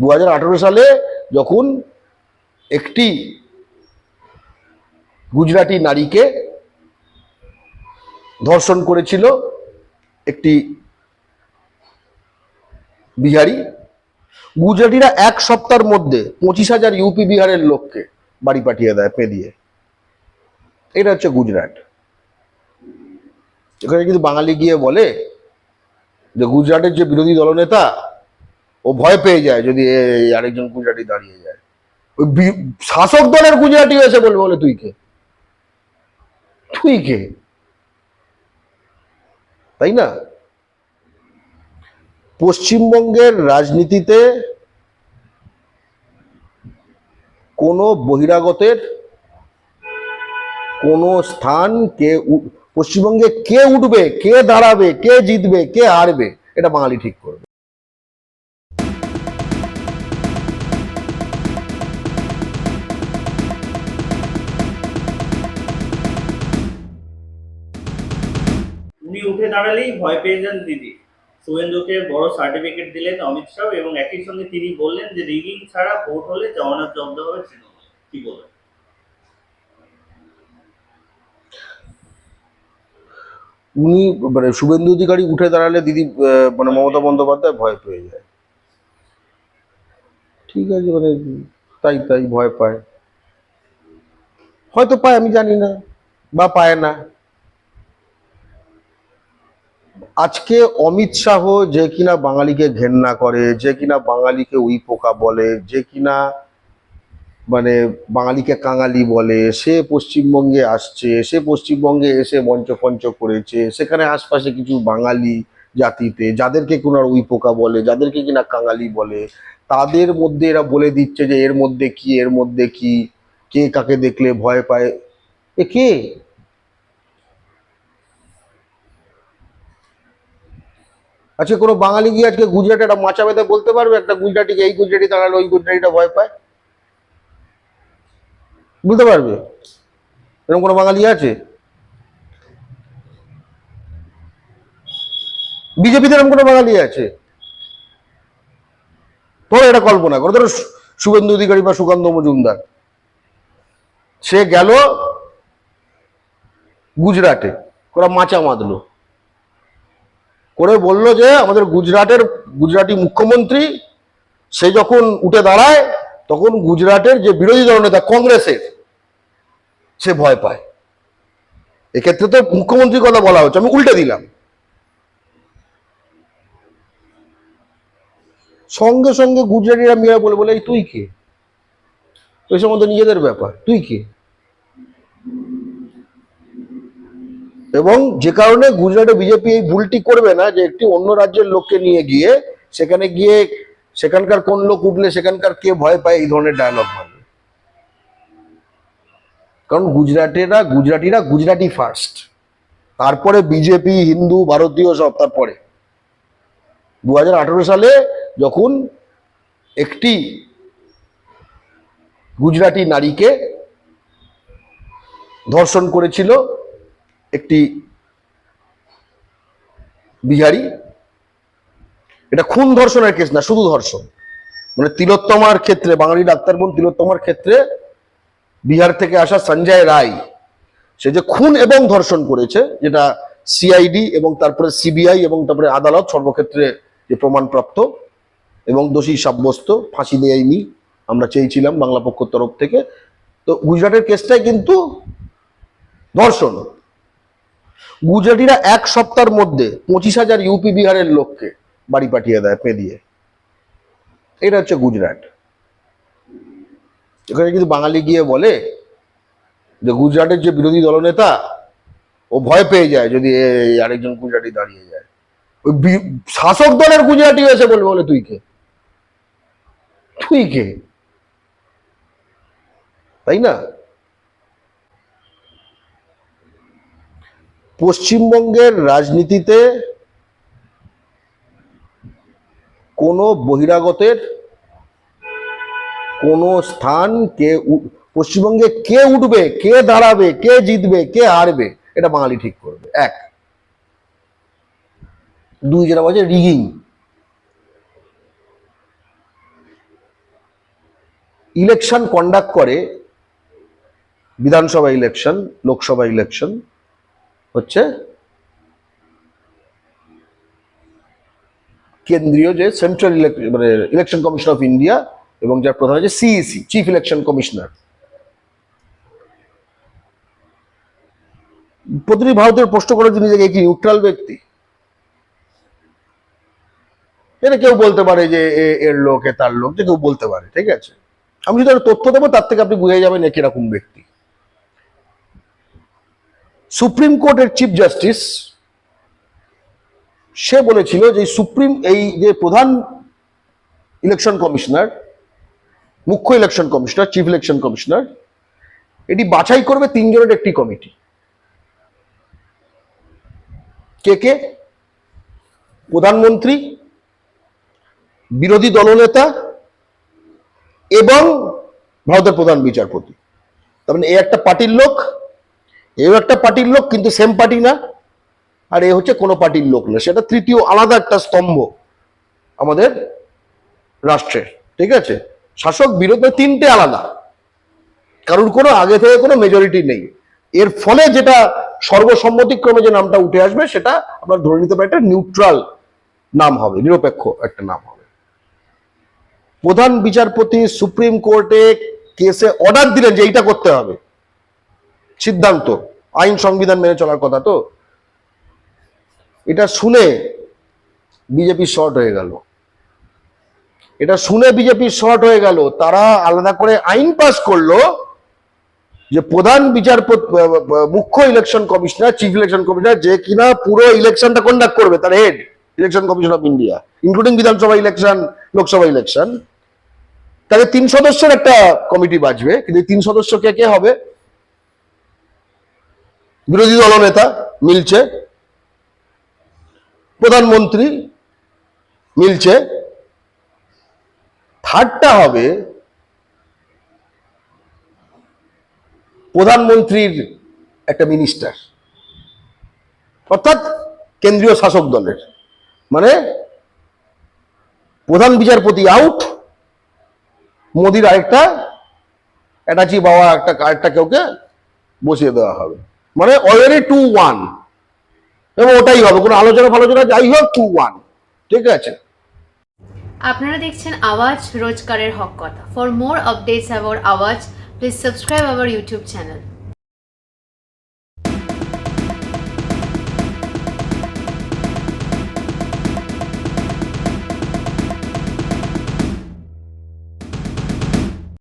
দু হাজার আঠেরো সালে যখন একটি গুজরাটি নারীকে ধর্ষণ করেছিল একটি বিহারি, গুজরাটিরা এক সপ্তাহের মধ্যে পঁচিশ হাজার ইউপি বিহারের লোককে বাড়ি পাঠিয়ে দেয় পেঁদিয়ে এটা হচ্ছে গুজরাট। এখানে কিন্তু বাঙালি গিয়ে বলে যে, গুজরাটের যে বিরোধী দলনেতা ও ভয় পেয়ে যায় যদি আরেকজন গুজরাটি দাঁড়িয়ে যায়। ওই শাসক দলের গুজরাটি এসে বলবে, বলে, তুই কে? তুই কে? তাই না? পশ্চিমবঙ্গের রাজনীতিতে কোনো বহিরাগতের কোনো স্থান কে পশ্চিমবঙ্গে কে উঠবে, কে দাঁড়াবে, কে জিতবে, কে হারবে, এটা বাঙালি ঠিক করবে। উঠে দাঁড়ালেই ভয় পেয়ে যান দিদি। শুভেন্দুকে বড় সার্টিফিকেট দিলেন অমিত শাহ এবং একই সঙ্গে তিনি বললেন যে, রিগিং ছাড়া ভোট হলে জগন্নাথ জব্দ হবে তৃণমূল। কি বলবেন? উনি মানে শুভেন্দু অধিকারী উঠে দাঁড়ালে দিদি মানে মমতা বন্দ্যোপাধ্যায় ভয় পেয়ে যায়। ঠিক আছে মানে তাই তাই ভয় পায়। হয়তো পায়, আমি জানি না, বা পায় না। আজকে অমিত শাহ যে কিনা বাঙালিকে ঘেন্না করে, যে কিনা বাঙালিকে উই পোকা বলে, যে কিনা মানে বাঙালিকে কাঙালি বলে, সে পশ্চিমবঙ্গে আসছে, সে পশ্চিমবঙ্গে এসে মঞ্চ ফঞ্চ করেছে, সেখানে আশপাশে কিছু বাঙালি জাতিতে, যাদেরকে কোনার উই পোকা বলে, যাদেরকে কিনা কাঙালি বলে, তাদের মধ্যে এরা বলে দিচ্ছে যে এর মধ্যে কি, এর মধ্যে কি, কে কাকে দেখলে ভয় পায়? এ কে? আচ্ছা কোনো বাঙালি গিয়ে আজকে গুজরাটে একটা মাচা বেঁধে বলতে পারবে? একটা গুজরাটিকে, এই গুজরাটি দাঁড়াল, ওই গুজরাটিটা ভয় পায়? বলতে পারবে? এরকম কোনো বাঙালি আছে? বিজেপিতে এরকম কোনো বাঙালি আছে? তোর এটা কল্পনা করো, ধরো শুভেন্দু অধিকারী বা সুকান্ত মজুমদার। সে গেল গুজরাটে, ওরা মাচা বাঁধলো করে বলল যে আমাদের গুজরাটের গুজরাটি মুখ্যমন্ত্রী, সে যখন উঠে দাঁড়ায়, তখন গুজরাটের যে বিরোধী দলনেতা কংগ্রেসের, সে ভয় পায়। এক্ষেত্রে তো মুখ্যমন্ত্রীর কথা বলা হচ্ছে, আমি উল্টে দিলাম। সঙ্গে সঙ্গে গুজরাটিরা মেয়েরা বলে বলে তুই কে? ওই সম্বন্ধে নিজেদের ব্যাপার, তুই কে? এবং যে কারণে গুজরাটে বিজেপি এই ভুলটি করবে না যে একটি অন্য রাজ্যের লোককে নিয়ে গিয়ে সেখানে গিয়ে সেখানকার কোন লোক উঠলে সেখানকার কে ভয় পায় এই ধরনের ডায়লগ মারবে কারণ গুজরাটেরা, গুজরাটিরা গুজরাটি ফার্স্ট তারপরে বিজেপি, হিন্দু, ভারতীয় সব তারপরে। দু হাজার আঠারো সালে যখন একটি গুজরাটি নারীকে ধর্ষণ করেছিল একটি বিহারি। এটা খুন ধর্ষণের কেস না, শুধু ধর্ষণ। মানে তিলোত্তমার ক্ষেত্রে, বাঙালি ডাক্তার বোন তিলোত্তমার ক্ষেত্রে বিহার থেকে আসা সঞ্জয় রায়, সে যে খুন এবং ধর্ষণ করেছে, যেটা সিআইডি এবং তারপরে সিবিআই এবং তারপরে আদালত সর্বক্ষেত্রে যে প্রমাণপ্রাপ্ত এবং দোষী সাব্যস্ত, ফাঁসি দেয়নি, আমরা চেয়েছিলাম বাংলা পক্ষের তরফ থেকে। তো গুজরাটের কেসটাই কিন্তু ধর্ষণ। গুজরাটিরা এক সপ্তাহের মধ্যে পঁচিশ হাজার ইউপি বিহারের লোককে বাড়ি পাঠিয়ে দেয় পেঁদিয়ে এটা হচ্ছে গুজরাট। এখানে কিন্তু বাঙালি গিয়ে বলে যে গুজরাটের যে বিরোধী দলনেতা, ও ভয় পেয়ে যায় যদি আরেকজন গুজরাটি দাঁড়িয়ে যায়। ওই শাসক দলের গুজরাটি এসে বলবে বলে তুই কে? তুই কে? তাই না? পশ্চিমবঙ্গের রাজনীতিতে কোনো বহিরাগতের কোনো স্থান কে পশ্চিমবঙ্গে কে উঠবে, কে দাঁড়াবে, কে জিতবে, কে হারবে, এটা বাঙালি ঠিক করবে। এক। দুই যেটা বলছে রিগিং। ইলেকশন কন্ডাক্ট করে বিধানসভা ইলেকশন, লোকসভা ইলেকশন হচ্ছে কেন্দ্রীয় যে সেন্ট্রাল মানে ইলেকশন কমিশন অফ ইন্ডিয়া এবং যার প্রধান হচ্ছে সিইসি চিফ ইলেকশন কমিশনার প্রতিটি ভারতের প্রশ্ন করে যে নিজেকে কি নিউট্রাল ব্যক্তি। এটা কেউ বলতে পারে যে এর লোক, এ, তার লোক যে কেউ বলতে পারে, ঠিক আছে? আমি যদি একটা তথ্য দেবো, তার থেকে আপনি বুঝে যাবেন এ কীরকম ব্যক্তি। সুপ্রিম কোর্টের চিফ জাস্টিস, সে বলেছিল যে সুপ্রিম, এই যে প্রধান ইলেকশন কমিশনার, মুখ্য election commissioner, chief election commissioner, এটি বাছাই করবে তিনজনের একটি কমিটি। কে কে? প্রধানমন্ত্রী, বিরোধী দলনেতা এবং ভারতের প্রধান বিচারপতি। তার মানে এ একটা পার্টির লোক এও একটা পার্টির লোক, কিন্তু সেম পার্টি না। আর এ হচ্ছে কোনো পার্টির লোক না। সেটা তৃতীয় আলাদা একটা স্তম্ভ আমাদের রাষ্ট্রের, ঠিক আছে? শাসক বিরোধী তিনটে আলাদা। কারোর কোনো আগে থেকে কোনো মেজরিটি নেই। এর ফলে যেটা সর্বসম্মতিক্রমে যে নামটা উঠে আসবে, সেটা আমরা ধরে নিতে পারি একটা নিউট্রাল নাম হবে, নিরপেক্ষ একটা নাম হবে। প্রধান বিচারপতি সুপ্রিম কোর্টে কেসে অর্ডার দিলেন যে এইটা করতে হবে। সিদ্ধান্ত, আইন সংবিধান মেনে চলার কথা তো। এটা শুনে বিজেপি শর্ট হয়ে গেল। এটা শুনে বিজেপি শর্ট হয়ে গেল, তারা আলাদা করে আইন পাস করল যে প্রধান বিচারপতি মুখ্য election commissioner chief election commissioner যে কিনা পুরো ইলেকশনটা কন্ডাক্ট করবে, তার head election commission of India including Vidhan Sabha election Lok Sabha election তাকে তিন সদস্যের একটা কমিটি বাজবে, কিন্তু তিন সদস্য কে কে হবে? বিরোধী দলনেতা মিলছে, প্রধানমন্ত্রী মিলছে। থার্ডটা হবে, প্রধানমন্ত্রীর একটা মিনিস্টার অর্থাৎ কেন্দ্রীয় শাসক দলের। মানে প্রধান বিচারপতি আউট মোদির আরেকটা অ্যাটাচি বাবা একটা, আরেকটা কেউকে বসিয়ে দেওয়া হবে। মানে অলরেডি টু ওয়ান এবং ওটাই হবে, কোনো আলোচনা ফালোচনা যাই হোক টু ওয়ান ঠিক আছে? আপনারা দেখছেন আওয়াজ রোজকারের হক কথা। For more updates about Awaaz please subscribe our YouTube channel